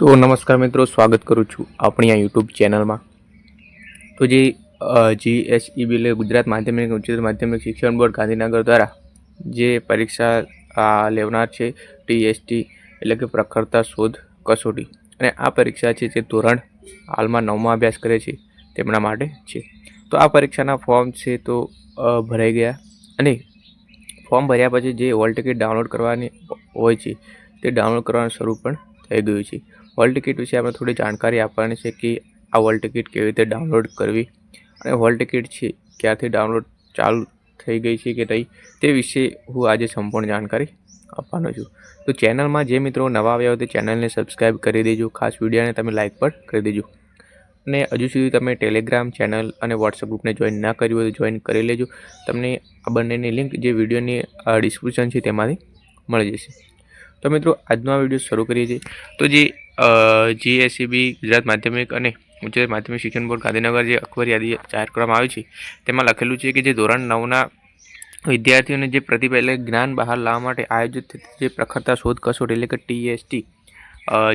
તો નમસ્કાર મિત્રો, સ્વાગત કરું છું આપણી આ યુટ્યુબ ચેનલમાં. તો જે જીએસઈબી એટલે ગુજરાત માધ્યમિક ઉચ્ચતર માધ્યમિક શિક્ષણ બોર્ડ ગાંધીનગર દ્વારા જે પરીક્ષા લેવનાર છે ટીએસટી એટલે કે પ્રખરતા શોધ કસોટી. અને આ પરીક્ષા છે જે ધોરણ હાલમાં નવમાં અભ્યાસ કરે છે તેમના માટે છે. તો આ પરીક્ષાના ફોર્મ છે તો ભરાઈ ગયા. અને ફોર્મ ભર્યા પછી જે હોલ ટિકિટ ડાઉનલોડ કરવાની હોય છે તે ડાઉનલોડ કરવાનું શરૂ પણ થઈ ગયું છે. હોલ ટિકિટ વિશે આપણે થોડી જાણકારી આપવાની છે કે આ હોલ ટિકિટ કેવી રીતે ડાઉનલોડ કરવી અને હોલ ટિકિટ છે ક્યારથી ડાઉનલોડ ચાલુ થઈ ગઈ છે કે નહીં તે વિશે હું આજે સંપૂર્ણ જાણકારી આપવાનો છું. તો ચેનલમાં જે મિત્રો નવા આવ્યા હોય તે ચેનલને સબસ્ક્રાઈબ કરી દેજો, ખાસ વિડીયોને તમે લાઇક પણ કરી દેજો. અને હજુ સુધી તમે ટેલિગ્રામ ચેનલ અને વોટ્સઅપ ગ્રુપને જોઈન ના કર્યું હોય તો જોઈન કરી લેજો. તમને આ બંનેની લિંક જે વિડીયોની ડિસ્ક્રિપ્શન છે તેમાંથી મળી જશે. તો મિત્રો, આજનો આ વીડિયો શરૂ કરીએ છીએ. તો જે જીએસસીબી ગુજરાત માધ્યમિક અને ઉચ્ચતર માધ્યમિક શિક્ષણ બોર્ડ ગાંધીનગર જે અખબાર યાદી જાહેર કરવામાં આવી છે, તેમાં લખેલું છે કે જે ધોરણ નવના વિદ્યાર્થીઓને જે પ્રતિભા એટલે જ્ઞાન બહાર લાવવા માટે આયોજિત જે પ્રખરતા શોધ કસોટી એટલે કે ટીએસટી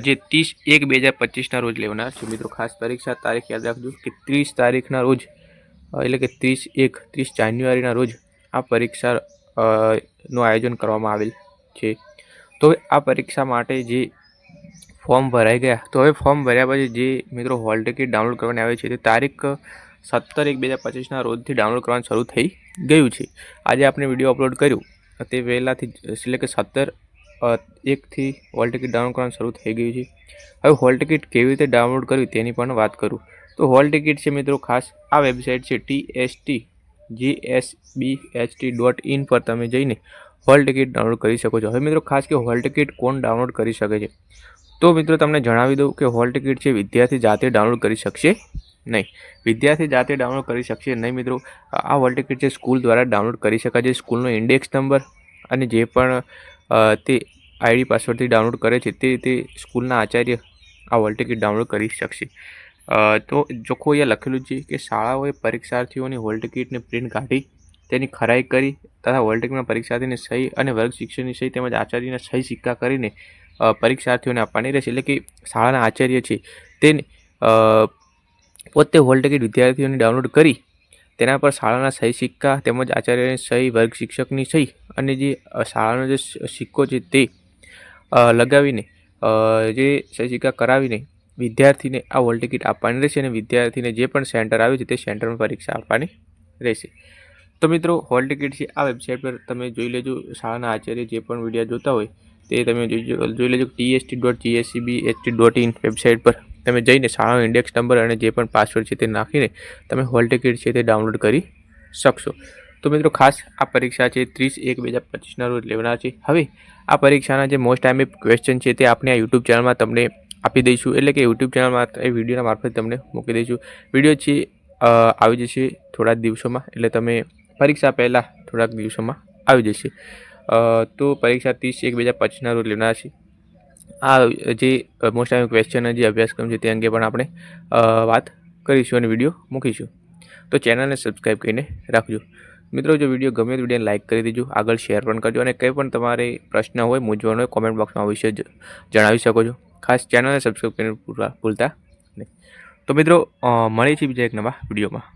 જે ત્રીસ એક બે હજાર પચીસના રોજ લેવાનાર છે. મિત્રો, ખાસ પરીક્ષા તારીખ યાદ રાખજો કે ત્રીસ તારીખના રોજ એટલે કે ત્રીસ એક, ત્રીસ જાન્યુઆરીના રોજ આ પરીક્ષા નું આયોજન કરવામાં આવેલ છે. તો આ પરીક્ષા માટે જે ફોર્મ ભરાઈ ગયા, તો હવે ફોર્મ ભર્યા પછી જે મિત્રો હોલ ટિકિટ ડાઉનલોડ કરવાની આવે છે, તે તારીખ સત્તર એક બે હજાર પચીસના રોજથી ડાઉનલોડ કરવાનું શરૂ થઈ ગયું છે. આજે આપણે વીડિયો અપલોડ કર્યું, તે પહેલાંથી એટલે કે સત્તર એકથી હોલ ટિકિટ ડાઉનલોડ કરવાનું શરૂ થઈ ગયું છે. હવે હોલ ટિકિટ કેવી રીતે ડાઉનલોડ કરવી તેની પણ વાત કરું. તો હોલ ટિકિટ છે મિત્રો ખાસ, આ વેબસાઇટ છે T S T, G S B H T dot in પર તમે જઈને હોલ ટિકિટ ડાઉનલોડ કરી શકો છો. હવે મિત્રો, ખાસ કે હોલ ટિકિટ કોણ ડાઉનલોડ કરી શકે છે? તો મિત્રો, તમને જણાવી દઉં કે હોલ ટિકિટ છે, વિદ્યાર્થી જાતે ડાઉનલોડ કરી શકશે નહીં. વિદ્યાર્થી જાતે ડાઉનલોડ કરી શકશે નહીં મિત્રો. આ હોલ ટિકિટ છે, સ્કૂલ દ્વારા ડાઉનલોડ કરી શકાય છે. સ્કૂલનો ઇન્ડેક્સ નંબર અને જે પણ તે આઈડી પાસવર્ડથી ડાઉનલોડ કરે છે, તે રીતે સ્કૂલના આચાર્ય આ હોલ ટિકિટ ડાઉનલોડ કરી શકશે. તો ચોખ્ખું અહીંયા લખેલું છે કે શાળાઓએ પરીક્ષાર્થીઓની હોલ ટિકિટને પ્રિન્ટ કાઢી તેની ખરાઈ કરી તથા વોલ્ટેકમાં પરીક્ષાર્થીને સહી અને વર્ગ શિક્ષણની સહી તેમજ આચાર્યના સહી સિક્કા કરીને પરીક્ષાર્થીઓને આપવાની રહેશે. એટલે કે શાળાના આચાર્ય છે તેને પોતે હોલ વિદ્યાર્થીઓને ડાઉનલોડ કરી તેના પર શાળાના સહી સિક્કા તેમજ આચાર્યની સહી, વર્ગ શિક્ષકની સહી અને જે શાળાનો જે સિક્કો છે તે લગાવીને જે સહી સિક્કા કરાવીને વિદ્યાર્થીને આ હોલ આપવાની રહેશે અને વિદ્યાર્થીને જે પણ સેન્ટર આવ્યું છે તે સેન્ટરમાં પરીક્ષા આપવાની રહેશે. તો મિત્રો, હોલ ટિકિટ છે આ વેબસાઇટ પર તમે જોઈ લેજો. શાળાના આચાર્ય જે પણ વીડિયો જોતા હોય, તે તમે જોઈ લેજો TST dot GSCB HT dot in website પર. તમે જઈને શાળાનો ઇન્ડેક્સ નંબર અને જે પણ પાસવર્ડ છે તે નાખીને તમે હોલ ટિકિટ છે તે ડાઉનલોડ કરી શકશો. તો મિત્રો, ખાસ આ પરીક્ષા છે ત્રીસ એક બે હજાર પચીસના રોજ લેવાના છે. હવે આ પરીક્ષાના જે મોસ્ટ ટાઈમ ક્વેશ્ચન છે તે આપણે આ યુટ્યુબ ચેનલમાં તમને આપી દઈશું. એટલે કે યુટ્યુબ ચેનલમાં એ વિડીયોના મારફત તમને મૂકી દઈશું. વીડિયો છે આવી જશે થોડા દિવસોમાં. એટલે તમે પરીક્ષા પહેલાં થોડાક દિવસોમાં આવી જશે. તો પરીક્ષા ત્રીસ એક બે હજાર પચીસના રોજ લેવાના છે. આ જે મોસ્ટ ઓફ ક્વેશ્ચન જે અભ્યાસક્રમ છે તે અંગે પણ આપણે વાત કરીશું અને વીડિયો મૂકીશું. તો ચેનલને સબસ્ક્રાઈબ કરીને રાખજો. મિત્રો, જો વીડિયો ગમે તો વિડીયોને લાઇક કરી દેજો. આગળ શેર પણ કરજો અને કંઈ પણ તમારે પ્રશ્ન હોય, મૂંઝવણ હોય કોમેન્ટ બોક્સમાં વિશે જણાવી શકો છો. ખાસ ચેનલને સબસ્ક્રાઈબ કરીને ભૂલતા નહીં. તો મિત્રો મળીએ છીએ બીજા એક નવા વિડીયોમાં.